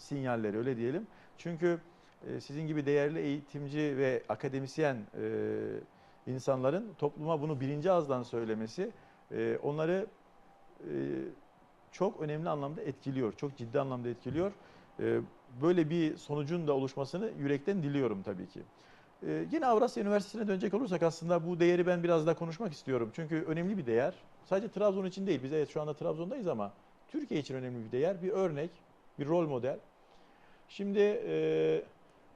sinyalleri öyle diyelim. Çünkü e, sizin gibi değerli eğitimci ve akademisyen e, insanların topluma bunu birinci ağızdan söylemesi e, onları çok önemli anlamda etkiliyor. Çok ciddi anlamda etkiliyor. Böyle bir sonucun da oluşmasını yürekten diliyorum tabii ki. Yine Avrasya Üniversitesi'ne dönecek olursak aslında bu değeri ben biraz daha konuşmak istiyorum. Çünkü önemli bir değer. Sadece Trabzon için değil. Biz evet şu anda Trabzon'dayız ama Türkiye için önemli bir değer. Bir örnek, bir rol model. Şimdi e,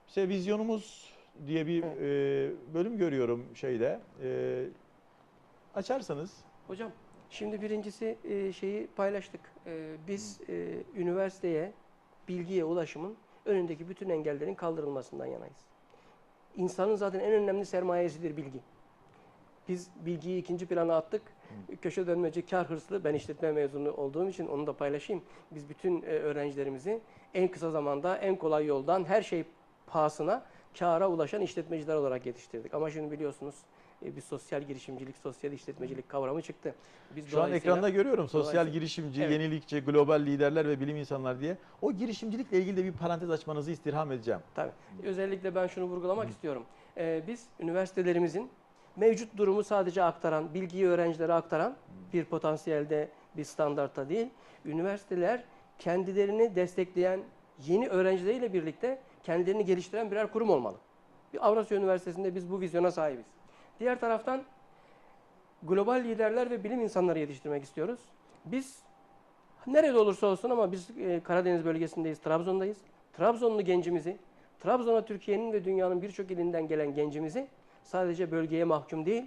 işte vizyonumuz diye bir e, bölüm görüyorum şeyde. E, açarsanız. Hocam şimdi birincisi e, şeyi paylaştık. E, biz e, üniversiteye, bilgiye ulaşımın önündeki bütün engellerin kaldırılmasından yanayız. İnsanın zaten en önemli sermayesidir bilgi. Biz bilgiyi ikinci plana attık. Köşe dönmeci kar hırslı. Ben işletme mezunu olduğum için onu da paylaşayım. Biz bütün e, öğrencilerimizi en kısa zamanda en kolay yoldan her şey pahasına kâra ulaşan işletmeciler olarak yetiştirdik. Ama şimdi biliyorsunuz e, bir sosyal girişimcilik, sosyal işletmecilik kavramı çıktı. Biz Şu an ekranda görüyorum sosyal girişimci, Evet. yenilikçi, global liderler ve bilim insanlar diye. O girişimcilikle ilgili de bir parantez açmanızı istirham edeceğim. Tabii. Özellikle ben şunu vurgulamak istiyorum. Ee, biz üniversitelerimizin mevcut durumu sadece aktaran, bilgiyi öğrencilere aktaran bir potansiyelde bir standartta değil. Üniversiteler kendilerini destekleyen yeni öğrencileriyle birlikte kendilerini geliştiren birer kurum olmalı. Bir Avrasya Üniversitesi'nde biz bu vizyona sahibiz. Diğer taraftan global liderler ve bilim insanları yetiştirmek istiyoruz. Biz nerede olursa olsun ama biz e, Karadeniz bölgesindeyiz, Trabzon'dayız. Trabzonlu gencimizi, Trabzon'a Türkiye'nin ve dünyanın birçok ilinden gelen gencimizi sadece bölgeye mahkum değil,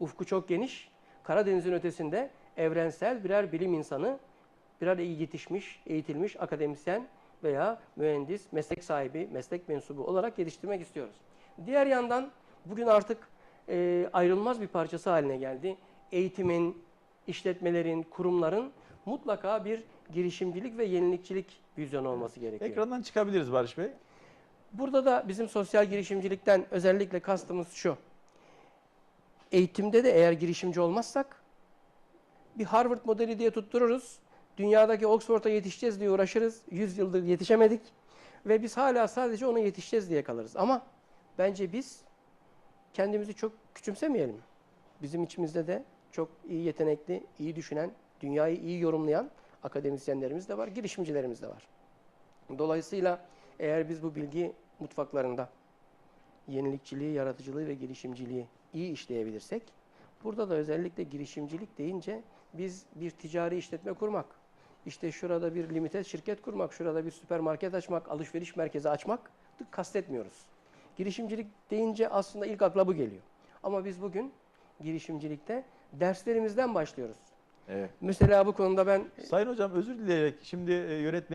ufku çok geniş, Karadeniz'in ötesinde evrensel birer bilim insanı, birer iyi yetişmiş, eğitilmiş akademisyen veya mühendis, meslek sahibi, meslek mensubu olarak yetiştirmek istiyoruz. Diğer yandan bugün artık e, ayrılmaz bir parçası haline geldi. Eğitimin, işletmelerin, kurumların mutlaka bir girişimcilik ve yenilikçilik vizyonu olması gerekiyor. Ekrandan çıkabiliriz Barış Bey. Burada da bizim sosyal girişimcilikten özellikle kastımız şu. Eğitimde de eğer girişimci olmazsak bir Harvard modeli diye tuttururuz. Dünyadaki Oxford'a yetişeceğiz diye uğraşırız. 100 yıldır yetişemedik. Ve biz hala sadece ona yetişeceğiz diye kalırız. Ama bence biz kendimizi çok küçümsemeyelim. Bizim içimizde de çok iyi yetenekli, iyi düşünen, dünyayı iyi yorumlayan akademisyenlerimiz de var, girişimcilerimiz de var. Dolayısıyla eğer biz bu bilgi mutfaklarında yenilikçiliği, yaratıcılığı ve girişimciliği iyi işleyebilirsek, burada da özellikle girişimcilik deyince biz bir ticari işletme kurmak, işte şurada bir limited şirket kurmak, şurada bir süpermarket açmak, alışveriş merkezi açmak kastetmiyoruz. Girişimcilik deyince aslında ilk akla bu geliyor. Ama biz bugün girişimcilikte derslerimizden başlıyoruz. Evet. Mesela bu konuda ben Sayın hocam özür dileyerek şimdi e, yönetmen